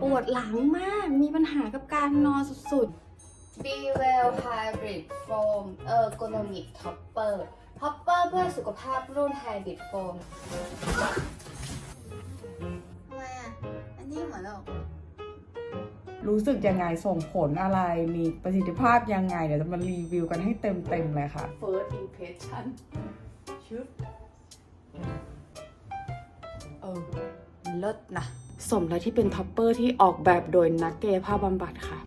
ปวดหลังมาก มีปัญหากับการนอนสุด b w e l l Hybrid Foam Ergonomic Topper Topper เพื่อสุขภาพรุ่น Hybrid Foam ทำไมอะ อันนี้เหมือนเรารู้สึกยังไงส่งผลอะไรมีประสิทธิภาพยังไง เดี๋ยวจะมารีวิวกันให้เต็มๆเลยค่ะ first impression ชุดเออเลิศนะ สมแล้วที่เป็นท็อปเปอร์ที่ออกแบบโดยนักกายภาพบำบัดค่ะ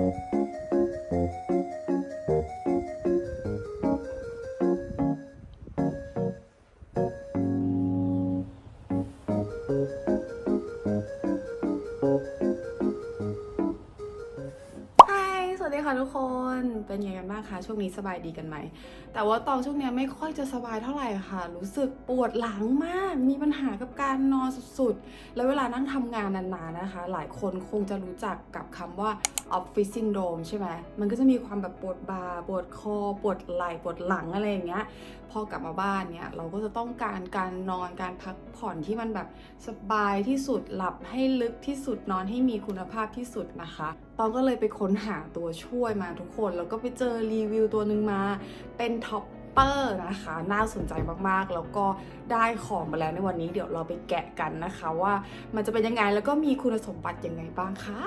Thank you. วัสดีค่ะทุกคน เป็นไงกันบ้างคะ ช่วงนี้สบายดีกันไหม แต่ว่าตอนช่วงนี้ไม่ค่อยจะสบายเท่าไหร่ค่ะ รู้สึกปวดหลังมาก มีปัญหากับการนอนสุดๆ แล้วเวลานั่งทำงานนานๆนะคะ หลายคนคงจะรู้จักกับคำว่า office syndrome ใช่ไหม มันก็จะมีความแบบปวดบ่า ปวดคอ ปวดไหล่ปวดหลังอะไรอย่างเงี้ย พอกลับมาบ้านเนี่ยเราก็จะต้องการการนอนการพักผ่อนที่มันแบบสบายที่สุดหลับให้ลึกที่สุดนอนให้มีคุณภาพที่สุดนะคะ ตอนก็เลยไปค้นหาตัวช่วยมาทุกคน แล้วก็ไปเจอรีวิวตัวหนึ่งมา เป็นท็อปเปอร์นะคะ น่าสนใจมากๆ แล้วก็ได้ของมาแล้วในวันนี้เดี๋ยวเราไปแกะกันนะคะว่ามันจะเป็นยังไงแล้วก็มีคุณสมบัติยังไงบ้างคะ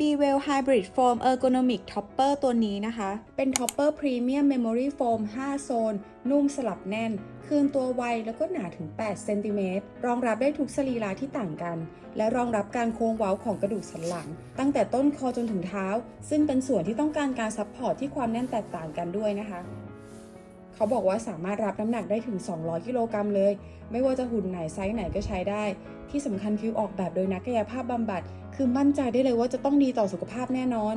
b w e l l Hybrid Foam Ergonomic Topper ตัวนี้นะคะ เป็น Topper Premium Memory Foam 5 โซน นุ่มสลับแน่น คืนตัวไวแล้วก็หนาถึง 8 เซนติเมตร รองรับได้ทุกสรีระที่ต่างกัน และรองรับการโค้งเว้าของกระดูกสันหลัง ตั้งแต่ต้นคอจนถึงเท้า ซึ่งเป็นส่วนที่ต้องการการซัพพอร์ตที่ความแน่นแตกต่างกันด้วยนะคะ เขาบอกว่าสามารถรับน้ำหนักได้ถึง 200 กิโลกรัมเลย ไม่ว่าจะหุ่นไหนไซส์ไหนก็ใช้ได้ ที่สำคัญคือออกแบบโดยนักกายภาพบำบัด คือมั่นใจได้เลยว่าจะต้องดีต่อสุขภาพแน่นอน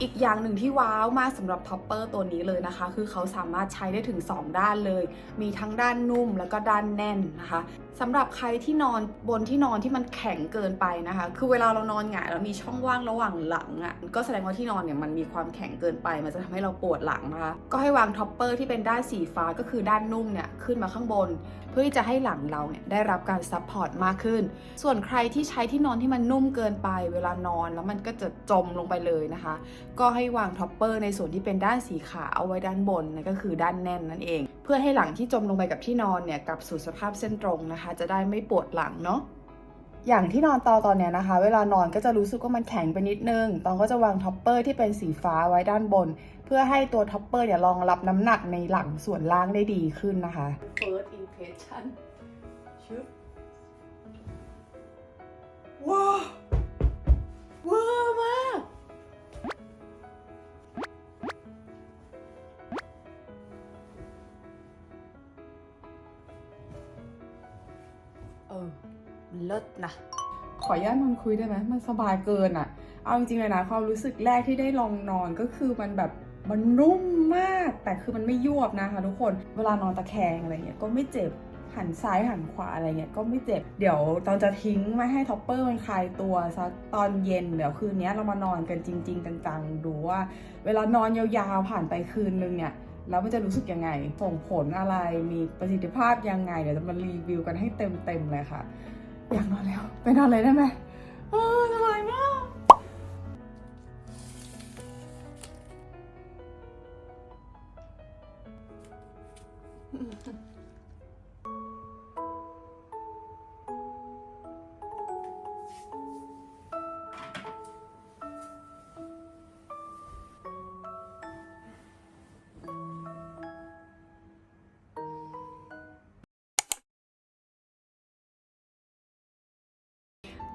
อีกอย่างหนึ่งที่ว้าวมากสำหรับท็อปเปอร์ตัวนี้เลยนะคะ คือเขาสามารถใช้ได้ถึง 2 ด้านเลย มีทั้งด้านนุ่มแล้วก็ด้านแน่นนะคะสำหรับใครที่นอนบนที่นอนที่มันแข็งเกินไปนะคะ คือเวลาเรานอนหงายแล้วมีช่องว่างระหว่างหลังอะ่ะ ก็แสดงว่าที่นอนเนี่ยมันมีความแข็งเกินไป มันจะทำให้เราปวดหลังนะคะ ก็ให้วางท็อปเปอร์ที่เป็นด้านสีฟ้าก็คือด้านนุ่มเนี่ยขึ้นมาข้างบน เพื่อที่จะให้หลังเราเนี่ยได้รับการซัพพอร์ตมากขึ้น ส่วนใครที่ใช้ที่นอนที่มันนุ่มเกินไป เวลานอนแล้วมันก็จะจมลงไปเลยนะคะก็ให้วางท็อปเปอร์ในส่วนที่เป็นด้านสีขาวเอาไว้ด้านบนนั่นก็คือด้านแน่นนั่นเอง เพื่อให้หลังที่จมลงไปกับที่นอนเนี่ยกลับสู่สภาพเส้นตรงนะคะ จะได้ไม่ปวดหลังเนาะอย่างที่นอนตอตอนเนี้ยนะคะ เวลานอนก็จะรู้สึกว่ามันแข็งไปนิดนึง ตองก็จะวางท็อปเปอร์ที่เป็นสีฟ้าไว้ด้านบน เพื่อให้ตัวท็อปเปอร์เนี่ยรองรับน้ำหนักในหลังส่วนล่างได้ดีขึ้นนะคะ first impression ชุด ลิศนะ ขออนุญาตนอนคุยได้ไหมมันสบายเกินอะ่ะ เอาจริงๆเลยนะความรู้สึกแรกที่ได้ลองนอนก็คือมันแบบมันนุ่มมาก แต่คือมันไม่ยวบนะคะทุกคน เวลานอนตะแคงอะไรเงี้ยก็ไม่เจ็บหันซ้ายหันขวาอะไรเงี้ยก็ไม่เจ็บ เดี๋ยวตอนจะทิ้งไม่ให้ท็อปเปอร์มันคลายตัวสักตอนเย็นเดี๋ยวคืนนี้เรามานอนกันจริง ๆจังๆดูว่า เวลานอนยาวๆผ่านไปคืนนึงเนี่ยแล้วมันจะรู้สึกยังไง ส่งผลอะไรมีประสิทธิภาพยังไง เดี๋ยวจะมารีวิวกันให้เต็มๆเลยค่ะ อยากนอนแล้ว ไปนอนเลยได้ไหมเออสบายมาก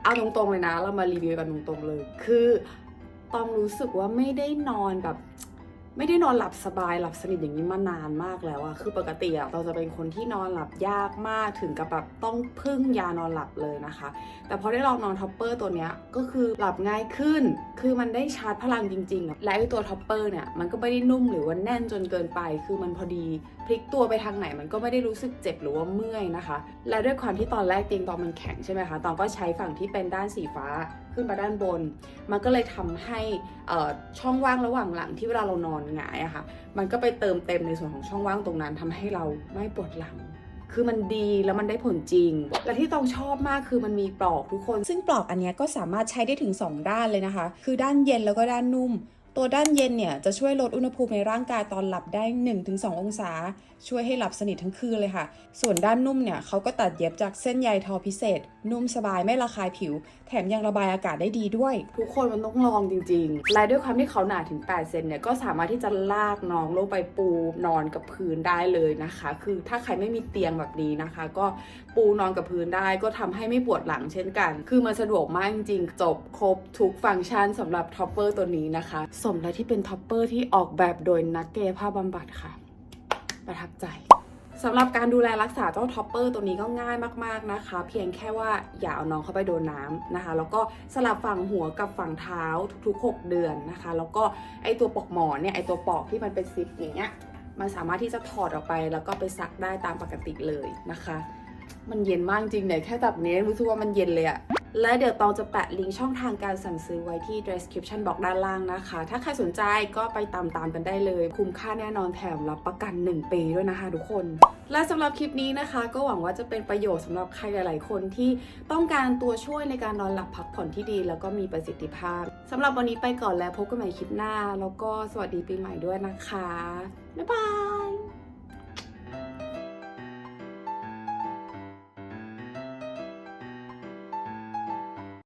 เอาตรงๆเลยนะ เรามารีวิวกันตรงๆเลย คือต้องรู้สึกว่าไม่ได้นอนแบบ ไม่ได้นอนหลับสบายหลับสนิทอย่างนี้มานานมากแล้วอะคือปกติอะเราจะเป็นคนที่นอนหลับยากมากถึงกับแบบต้องพึ่งยานอนหลับเลยนะคะ แต่พอได้ลองนอนท็อปเปอร์ตัวเนี้ยก็คือหลับง่ายขึ้น คือมันได้ชาร์จพลังจริงๆและไอตัวท็อปเปอร์เนี่ยมันก็ไม่ได้นุ่มหรือว่าแน่นจนเกินไป คือมันพอดีพลิกตัวไปทางไหนมันก็ไม่ได้รู้สึกเจ็บหรือว่าเมื่อยนะคะ และด้วยความที่ตอนแรกเตียงตองมันแข็งใช่ไหมคะตองก็ใช้ฝั่งที่เป็นด้านสีฟ้าขึ้นมาด้านบน มันก็เลยทำให้ช่องว่างระหว่างหลังที่เวลาเรานอนหงายอะค่ะ มันก็ไปเติมเต็มในส่วนของช่องว่างตรงนั้นทำให้เราไม่ปวดหลังคือมันดีแล้วมันได้ผลจริง และที่ต้องชอบมากคือมันมีปลอกทุกคน ซึ่งปลอกอันนี้ก็สามารถใช้ได้ถึง 2 ด้านเลยนะคะ คือด้านเย็นแล้วก็ด้านนุ่ม ตัวด้านเย็นเนี่ยจะช่วยลดอุณหภูมิในร่างกายตอนหลับได้ 1-2 องศา ช่วยให้หลับสนิททั้งคืนเลยค่ะ ส่วนด้านนุ่มเนี่ยเขาก็ตัดเย็บจากเส้นใยทอพิเศษ นุ่มสบายไม่ระคายผิว แถมยังระบายอากาศได้ดีด้วย ทุกคนมันต้องลองจริงๆ และด้วยความที่เขาหนาถึง 8 เซนเนี่ยก็สามารถที่จะลากน้องลงไปปูนอนกับพื้นได้เลยนะคะ คือถ้าใครไม่มีเตียงแบบนี้นะคะ ก็ปูนอนกับพื้นได้ก็ทำให้ไม่ปวดหลังเช่นกัน คือมันสะดวกมากจริงๆ จบครบทุกฟังก์ชันสำหรับท็อปเปอร์ตัวนี้นะคะสมแล้วที่เป็นท็อปเปอร์ที่ออกแบบโดยนักกายภาพบำบัดค่ะ ประทับใจสำหรับการดูแลรักษาเจ้าท็อปเปอร์ตัวนี้ก็ง่ายมากๆนะคะ เพียงแค่ว่าอย่าเอาน้องเข้าไปโดนน้ำนะคะ แล้วก็สลับฝั่งหัวกับฝั่งเท้าทุกๆ 6 เดือนนะคะ แล้วก็ไอตัวปอกหมอนเนี่ยไอตัวปอกที่มันเป็นซิปอย่างเงี้ยมันสามารถที่จะถอดออกไปแล้วก็ไปซักได้ตามปกติเลยนะคะ มันเย็นมากจริงเนี่ยแค่จับนี้รู้สึกว่ามันเย็นเลยอะ และเดี๋ยวตองจะแปะลิงก์ช่องทางการสั่งซื้อไว้ที่ description box ด้านล่างนะคะ ถ้าใครสนใจก็ไปตามตามกันได้เลย คุ้มค่าแน่นอนแถมรับประกัน 1 ปีด้วยนะคะทุกคน และสำหรับคลิปนี้นะคะ ก็หวังว่าจะเป็นประโยชน์สำหรับใครหลาย ๆ คนที่ต้องการตัวช่วยในการนอนหลับพักผ่อนที่ดี แล้วก็มีประสิทธิภาพสำหรับวันนี้ไปก่อนแล้วพบกันใหม่คลิปหน้า แล้วก็สวัสดีปีใหม่ด้วยนะคะบ๊ายบาย